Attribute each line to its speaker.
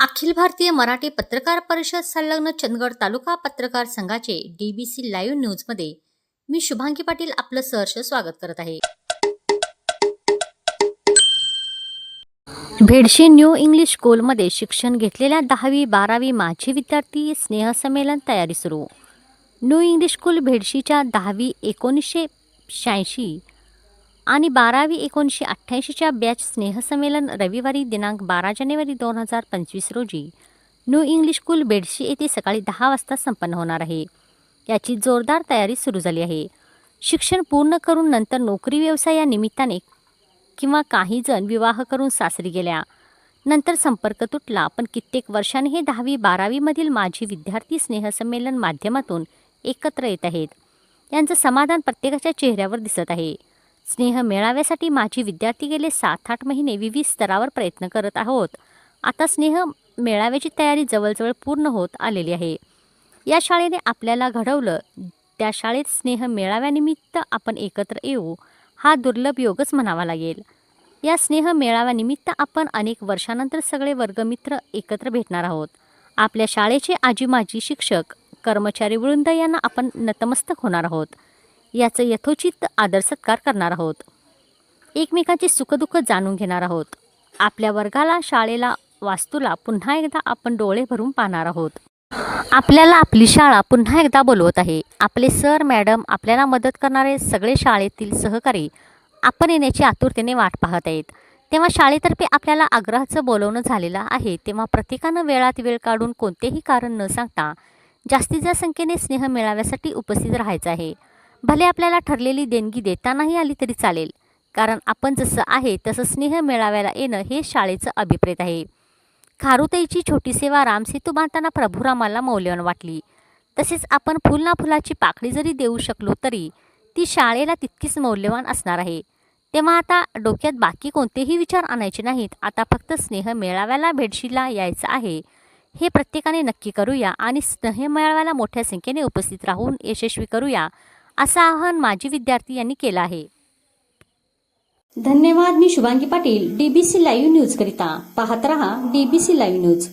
Speaker 1: अखिल भारतीय मराठी पत्रकार परिषद संलग्न चंदगड तालुका पत्रकार संघाचे डीबीसी लाईव्ह न्यूजमध्ये मी शुभांगी पाटील आपलं सहर्ष स्वागत करत आहे. भेडशी न्यू इंग्लिश स्कूलमध्ये शिक्षण घेतलेल्या दहावी बारावी माजी विद्यार्थी स्नेहसंमेलन तयारी सुरू. न्यू इंग्लिश स्कूल भेडशीच्या दहावी एकोणीसशे शहाऐंशी आणि बारावी एकोणीसशे अठ्ठ्याऐंशीच्या बॅच स्नेहसंमेलन रविवारी दिनांक बारा जानेवारी दोन हजार पंचवीस रोजी. न्यू इंग्लिश स्कूल बेडशी येथे सकाळी दहा वाजता संपन्न होणार आहे. याची जोरदार तयारी सुरू झाली आहे. शिक्षण पूर्ण करून नंतर नोकरी व्यवसाय या निमित्ताने किंवा काही जण विवाह करून सासरी गेल्या. नंतर संपर्क तुटला पण कित्येक वर्षांनी हे दहावी बारावीमधील माझी विद्यार्थी स्नेहसंमेलन माध्यमातून एकत्र येत आहेत. यांचं समाधान प्रत्येकाच्या चेहऱ्यावर दिसत आहे. स्नेह मेळाव्यासाठी माझी विद्यार्थी गेले सात आठ महिने विविध स्तरावर प्रयत्न करत आहोत. आता स्नेह मेळाव्याची तयारी जवळजवळ पूर्ण होत आलेली आहे. या शाळेने आपल्याला घडवलं त्या शाळेत स्नेह मेळाव्यानिमित्त आपण एकत्र येऊ हा दुर्लभ योगच म्हणावा लागेल. या स्नेह मेळाव्यानिमित्त आपण अनेक वर्षानंतर सगळे वर्गमित्र एकत्र भेटणार आहोत. आपल्या शाळेचे आजी माजी शिक्षक कर्मचारी वृंद यांना आपण नतमस्तक होणार आहोत. याचं यथोचित आदर सत्कार करणार आहोत. एकमेकांचे सुखदुःख जाणून घेणार आहोत. आपल्या वर्गाला शाळेला वास्तूला पुन्हा एकदा आपण डोळे भरून पाहणार आहोत. आपल्याला आपली शाळा पुन्हा एकदा बोलवत आहे. आपले सर मॅडम आपल्याला मदत करणारे सगळे शाळेतील सहकारी आपण येण्याची आतुरतेने वाट पाहत आहेत. तेव्हा शाळेतर्फे आपल्याला आग्रहाचं बोलवणं झालेलं आहे. तेव्हा प्रत्येकानं वेळात वेळ काढून कोणतेही कारण न सांगता जास्तीच्या संख्येने स्नेह मिळाव्यासाठी उपस्थित राहायचं आहे. भले आपल्याला ठरलेली देणगी देता नाही आली तरी चालेल. कारण आपण जसं आहे तसं स्नेह मेळाव्याला येणं हे शाळेचं अभिप्रेत आहे. खारुताईची छोटी सेवा रामसेतू बांधताना प्रभुरामाला मौल्यवान वाटली. तसेच आपण फुल ना फुलाची पाकळी जरी देऊ शकलो तरी ती शाळेला तितकीच मौल्यवान असणार आहे. तेव्हा आता डोक्यात बाकी कोणतेही विचार आणायचे नाहीत. आता फक्त स्नेह मेळाव्याला भेटशीला यायचं आहे. हे प्रत्येकाने नक्की करूया आणि स्नेह मेळाव्याला मोठ्या संख्येने उपस्थित राहून यशस्वी करूया. असं आवाहन माजी विद्यार्थी यांनी केलं आहे. धन्यवाद मी Shubhangi Patil DBC live news करिता. पाहत रहा डीबीसी लाईव्ह न्यूज